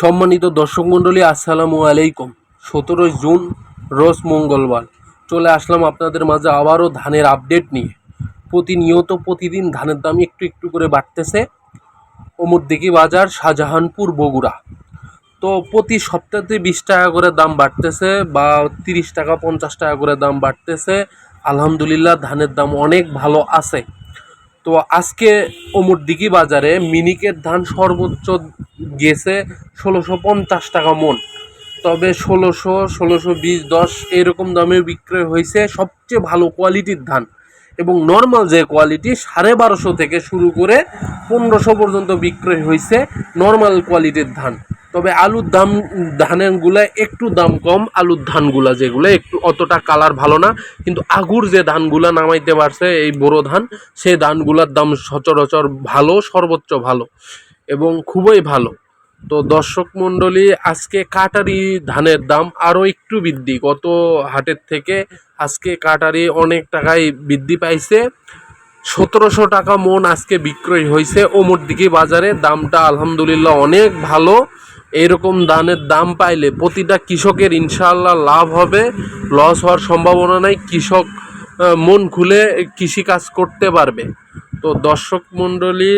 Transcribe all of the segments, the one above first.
সম্মানিত দর্শক মণ্ডলী, আসসালামু আলাইকুম। সতেরোই জুন, রোজ মঙ্গলবার। চলে আসলাম আপনাদের মাঝে আবারও ধানের আপডেট নিয়ে। প্রতিনিয়ত প্রতিদিন ধানের দাম একটু একটু করে বাড়তেছে। অমরদিঘি বাজার, শাহজাহানপুর, বগুড়া। তো প্রতি সপ্তাহে বিশ টাকা করে দাম বাড়তেছে বা তিরিশ টাকা, পঞ্চাশ টাকা করে দাম বাড়তেছে। আলহামদুলিল্লাহ, ধানের দাম অনেক ভালো আছে। তো আজকে অমরদিঘি বাজারে মিনিকেট ধান সর্বোচ্চ গেছে ষোলোশো পঞ্চাশ টাকা মন। তবে ষোলোশো ষোলোশো বিশ, দশ এরকম দামে বিক্রয় হয়েছে সবচেয়ে ভালো কোয়ালিটির ধান এবং নর্মাল যে কোয়ালিটি সাড়ে বারোশো থেকে শুরু করে পনেরোশো পর্যন্ত বিক্রয় হয়েছে নর্মাল কোয়ালিটির ধান। তবে আলুর দাম ধানেরগুলো একটু দাম কম, আলুর ধানগুলা যেগুলো, একটু অতটা কালার ভালো না। কিন্তু আগুর যে ধানগুলা নামাইতে পারছে, এই বোরো ধান, সেই ধানগুলার দাম সচরাচর ভালো, সর্বোচ্চ ভালো এবং খুবই ভালো। তো দর্শক মণ্ডলী, আজকে কাটারি ধানের দাম আরও একটু বৃদ্ধি। গত হাটের থেকে আজকে কাটারি অনেক টাকায় বৃদ্ধি পাইছে। সতেরোশো টাকা মন আজকে বিক্রয় হয়েছে ওমরদিঘি বাজারে দামটা আলহামদুলিল্লাহ অনেক ভালো। এরকম দানের দাম পাইলে প্রতিটা কৃষকের ইনশাল্লাহ লাভ হবে লস হওয়ার সম্ভাবনা নাই, কৃষক মন খুলে কৃষিকাজ করতে পারবে। তো দর্শক মণ্ডলী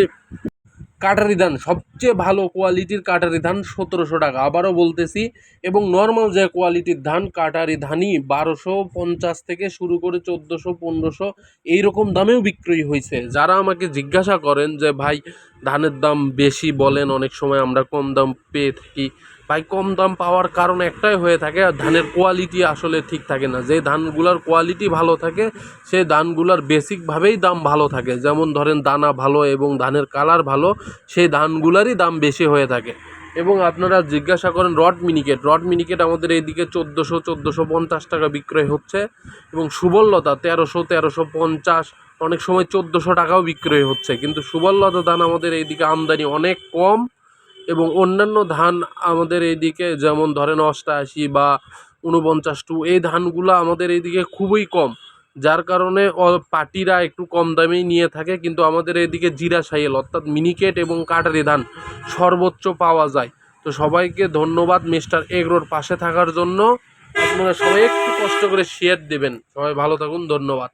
কাটারি ধান, সবচেয়ে ভালো কোয়ালিটির কাটারি ধান সতেরোশো টাকা। আবারও বলতেছি, এবং নর্মাল যে কোয়ালিটির ধান, কাটারি ধানই বারোশো পঞ্চাশ থেকে শুরু করে চোদ্দোশো পনেরোশো এইরকম দামেও বিক্রয় হয়েছে। যারা আমাকে জিজ্ঞাসা করেন যে, ভাই, ধানের দাম বেশি বলেন, অনেক সময় আমরা কম দাম পেয়ে থাকি। ভাই, কম দাম পাওয়ার কারণ একটাই হয়ে থাকে, আর ধানের কোয়ালিটি আসলে ঠিক থাকে না। যে ধানগুলার কোয়ালিটি ভালো থাকে সেই ধানগুলার বেসিকভাবেই দাম ভালো থাকে। যেমন ধরেন, দানা ভালো এবং ধানের কালার ভালো, সেই ধানগুলারই দাম বেশি হয়ে থাকে। এবং আপনারা জিজ্ঞাসা করেন রড মিনিকেট। রড মিনিকেট আমাদের এইদিকে চোদ্দোশো চোদ্দোশো পঞ্চাশ টাকা বিক্রয় হচ্ছে এবং সুবললতা তেরোশো তেরোশো পঞ্চাশ, অনেক সময় চোদ্দোশো টাকাও বিক্রয় হচ্ছে। কিন্তু সুবললতা ধান আমাদের এইদিকে আমদানি অনেক কম। এবং অন্যান্য ধান আমাদের এইদিকে, যেমন ধরেন অষ্টাশি বা উনপঞ্চাশ টু এই ধানগুলো আমাদের এইদিকে খুবই কম। যার কারণে পাটিরা একটু কম দামেই নিয়ে থাকে, কিন্তু আমাদের এদিকে জিরা সাইল, অর্থাৎ মিনিকেট এবং কাটারি ধান সর্বোচ্চ পাওয়া যায়। তো সবাইকে ধন্যবাদ মিস্টার এগরোর পাশে থাকার জন্য। আপনারা সবাই একটু কষ্ট করে শেয়ার দেবেন। সবাই ভালো থাকুন, ধন্যবাদ।